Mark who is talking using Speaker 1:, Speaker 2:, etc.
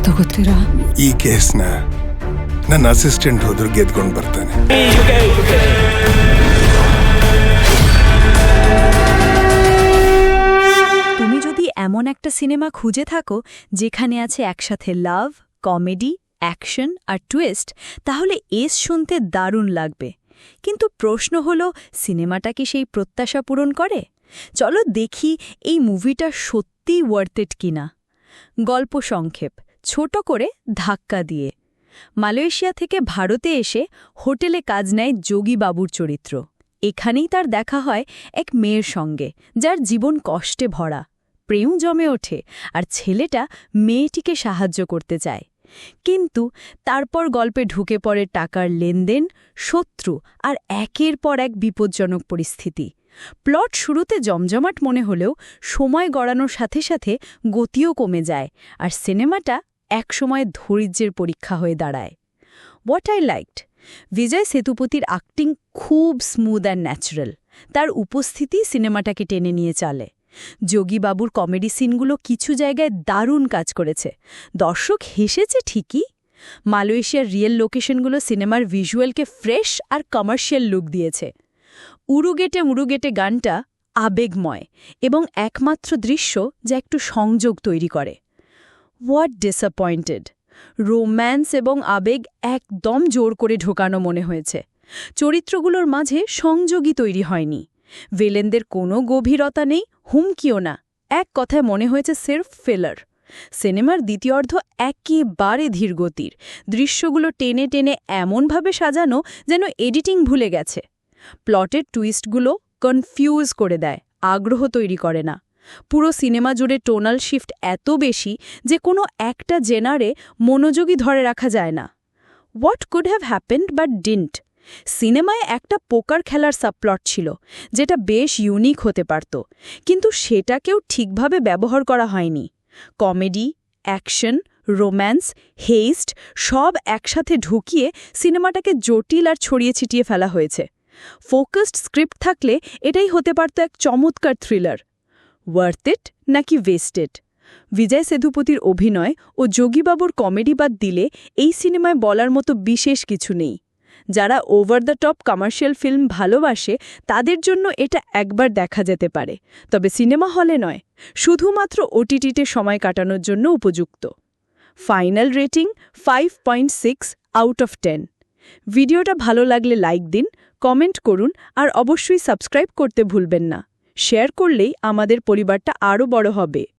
Speaker 1: ತಗೋತೀರಾ
Speaker 2: ಈ ಕೇಸ್ನ ನನ್ನ ಅಸಿಸ್ಟೆಂಟ್ ಹೋದ್ರು ಗೆದ್ಕೊಂಡು ಬರ್ತಾನೆ
Speaker 3: তুমি যদি এমন একটা সিনেমা খুঁজে থাকো যেখানে আছে একসাথে লাভ কমেডি অ্যাকশন আর টুইস্ট তাহলে এস শুনতে দারুণ লাগবে কিন্তু প্রশ্ন হলো সিনেমাটা কি সেই প্রত্যাশা পূরণ করে চলো দেখি এই মুভিটা সত্যিই ওয়ার্থ ইট কিনা গল্প সংক্ষেপ ছোট করে ধাক্কা দিয়ে। মালয়েশিয়া থেকে ভারতে এসে হোটেলে কাজ নেয় যোগী বাবুর চরিত্র। এখানেই তার দেখা হয় এক মেয়ের সঙ্গে, যার জীবন কষ্টে ভরা। প্রেম জমে ওঠে আর ছেলেটা মেয়েটিকে সাহায্য করতে চায়। কিন্তু তারপর গল্পে ঢুকে পড়ে টাকার লেনদেন, শত্রু আর একের পর এক বিপজ্জনক পরিস্থিতি। প্লট শুরুতে জমজমাট মনে হলেও সময় গড়ানোর সাথে সাথে গতিও কমে যায় আর সিনেমাটা একসময় ধৈর্যের পরীক্ষা হয়ে দাঁড়ায়। হোয়াট আই লাইকড বিজয় সেতুপতির অ্যাক্টিং খুব স্মুথ অ্যান্ড ন্যাচারাল তার উপস্থিতি সিনেমাটাকে টেনে নিয়ে চলে। যোগীবাবুর কমেডি সিনগুলো কিছু জায়গায় দারুণ কাজ করেছে। দর্শক হেসেছে ঠিকই। মালয়েশিয়ার রিয়েল লোকেশনগুলো সিনেমার ভিজুয়ালকে ফ্রেশ আর কমার্শিয়াল লুক দিয়েছে। উরুগেটে মুরুগেটে গানটা আবেগময় এবং একমাত্র দৃশ্য যা একটু সংযোগ তৈরি করে। হোয়াট ডিসঅ্যাপয়েন্টেড রোম্যান্স এবং আবেগ একদম জোর করে ঢোকানো মনে হয়েছে। চরিত্রগুলোর মাঝে সংযোগই তৈরি হয়নি। ভেলেনদের কোনো গভীরতা নেই, হুমকিও না। এক কথায় মনে হয়েছে সির্ফ ফেলার। সিনেমার দ্বিতীয়ার্ধ একেবারে ধীরগতির দৃশ্যগুলো টেনে টেনে এমনভাবে সাজানো যেন এডিটিং ভুলে গেছে। প্লটের টুইস্টগুলো কনফিউজ করে দেয়, আগ্রহ তৈরি করে না। পুরো সিনেমা জুড়ে টোনাল শিফট এত বেশি যে কোনো একটা জেনারে মনোযোগী ধরে রাখা যায় না। What could have happened but didn't সিনেমায় একটা পোকার খেলার সাবপ্লট ছিল, যেটা বেশ ইউনিক হতে পারত, কিন্তু সেটাকেও ঠিকভাবে ব্যবহার করা হয়নি। কমেডি অ্যাকশন রোম্যান্স হেইস্ট সব একসাথে ঢুকিয়ে সিনেমাটাকে জটিল আর ছড়িয়ে ছিটিয়ে ফেলা হয়েছে। ফোকাসড স্ক্রিপ্ট থাকলে এটাই হতে পারত এক চমৎকার থ্রিলার ওয়ার্থ ইট নাকি ওয়েস্টেড বিজয় সেধুপতির অভিনয় ও যোগীবাবুর কমেডি বাদ দিলে এই সিনেমায় বলার মতো বিশেষ কিছু নেই। যারা over the top commercial film ভালোবাসে, তাদের জন্য এটা একবার দেখা যেতে পারে। তবে সিনেমা হলে নয়, শুধুমাত্র ওটিটিতে সময় কাটানোর জন্য উপযুক্ত। Final rating five point six out of ten ভিডিওটা ভালো লাগলে লাইক দিন কমেন্ট করুন আর অবশ্যই সাবস্ক্রাইব করতে ভুলবেন না। শেয়ার করলেই আমাদের পরিবারটা আরও বড় হবে।